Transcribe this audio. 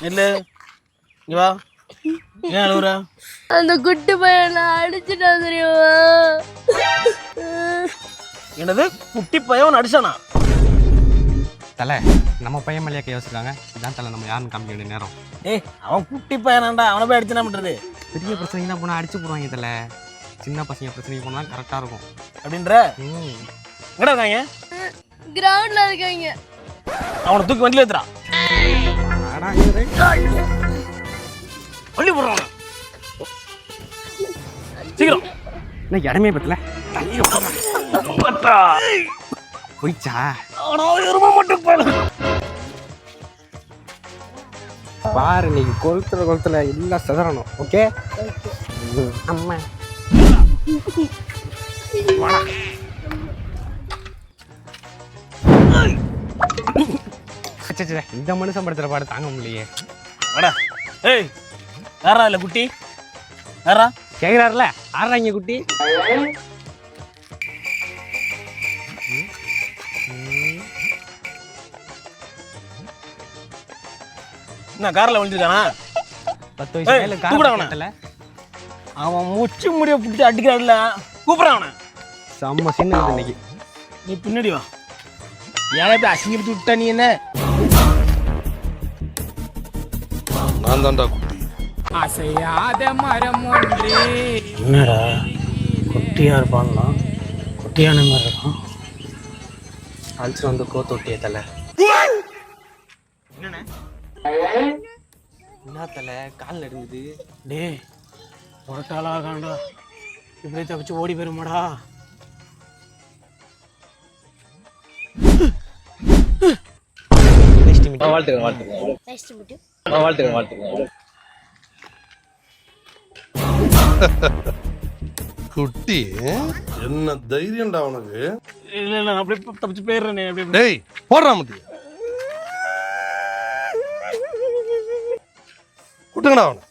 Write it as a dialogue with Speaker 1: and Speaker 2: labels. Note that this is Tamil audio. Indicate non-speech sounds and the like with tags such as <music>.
Speaker 1: இல்ல. இங்க வா. ஏன்
Speaker 2: அந்த குட்டி பையனை அடிச்சுட்டான் தெரியுமா?
Speaker 1: என்னது? குட்டி பையன் அடிச்சானா?
Speaker 3: தலை நம்ம பையன் மேலேயே கை வச்சிருக்காங்க. இதான் தலை நம்ம யாருன்னு காமிக்க வேண்டிய நேரம்.
Speaker 1: ஏய் அவன் குட்டி பையனாண்டா. அவனை போய் அடிச்சு என்ன பண்றது?
Speaker 3: பெரிய பிரச்சனைக்கு போனால் அடிச்சு போடுவாங்க தலை. சின்ன பசங்க பிரச்சனைக்கு போனால் கரெக்டாக இருக்கும்.
Speaker 1: அப்படின்ற?
Speaker 3: ம்.
Speaker 1: எங்கடா இருக்காங்க?
Speaker 2: கிரவுண்ட்ல இருக்காங்க.
Speaker 1: அவனை தூக்கி வண்டியில ஏத்துறா. வண்டி போடுறான். சீக்கிரம்.
Speaker 3: என்ன இடமே பத்தல. போயிச்சா?
Speaker 1: அவனா எருமை மட்டும்
Speaker 3: பாரு. நீ கொளுத்துல கொளுத்துல எல்லாம் செதறணும். ஓகே அம்மா. <laughs> ச்சே, ச்சே, இந்த மனுஷன் படுத்துற பாடு தாங்க முடியலையே.
Speaker 1: வாடா. ஏய் யாரா இல்ல குட்டி? யாரா
Speaker 3: கேக்குறாருல ஆடுறாங்க குட்டி.
Speaker 1: என்ன கார்ல விழுந்துருக்கானா?
Speaker 3: பத்து
Speaker 1: ஏய்,
Speaker 3: வயசு மேல
Speaker 1: தூக்குடா அவனை.
Speaker 3: காரணம்
Speaker 1: அவன் முச்சு முடிய பிடிச்சி அடிக்கிறான்ல. கூப்பிடுறான் அவனை.
Speaker 3: செம்ம சின்ன இன்னைக்கு.
Speaker 1: நீ பின்னாடி வா. ஏன் இப்படி அசிங்கப்படுத்தி விட்ட நீ என்ன?
Speaker 4: நான் தான்டா குட்டி.
Speaker 5: அசையாத மரம் ஒன்று.
Speaker 1: என்னடா? குட்டியா இருப்பான்ல குட்டியான மாதிரி இருக்கான்
Speaker 3: அழிச்சு வந்து கோத்து ஒட்டிய தலை. என்ன தலை? கால் நடுங்குது
Speaker 1: டேய் புரட்டாளா காண்டா இப்படி தப்பிச்சு ஓடி போயிருமாடா.
Speaker 3: நெக்ஸ்ட் மீட்
Speaker 2: நெக்ஸ்ட் மீட்
Speaker 4: குட்டி என்ன தைரியம்டா உனக்கு.
Speaker 1: இல்ல இல்ல நான் அப்படியே தப்பிச்சு போயிடுறேனே அப்படியே
Speaker 4: டேய் போடுறா முட்டி குட்டுங்கடா அவனை.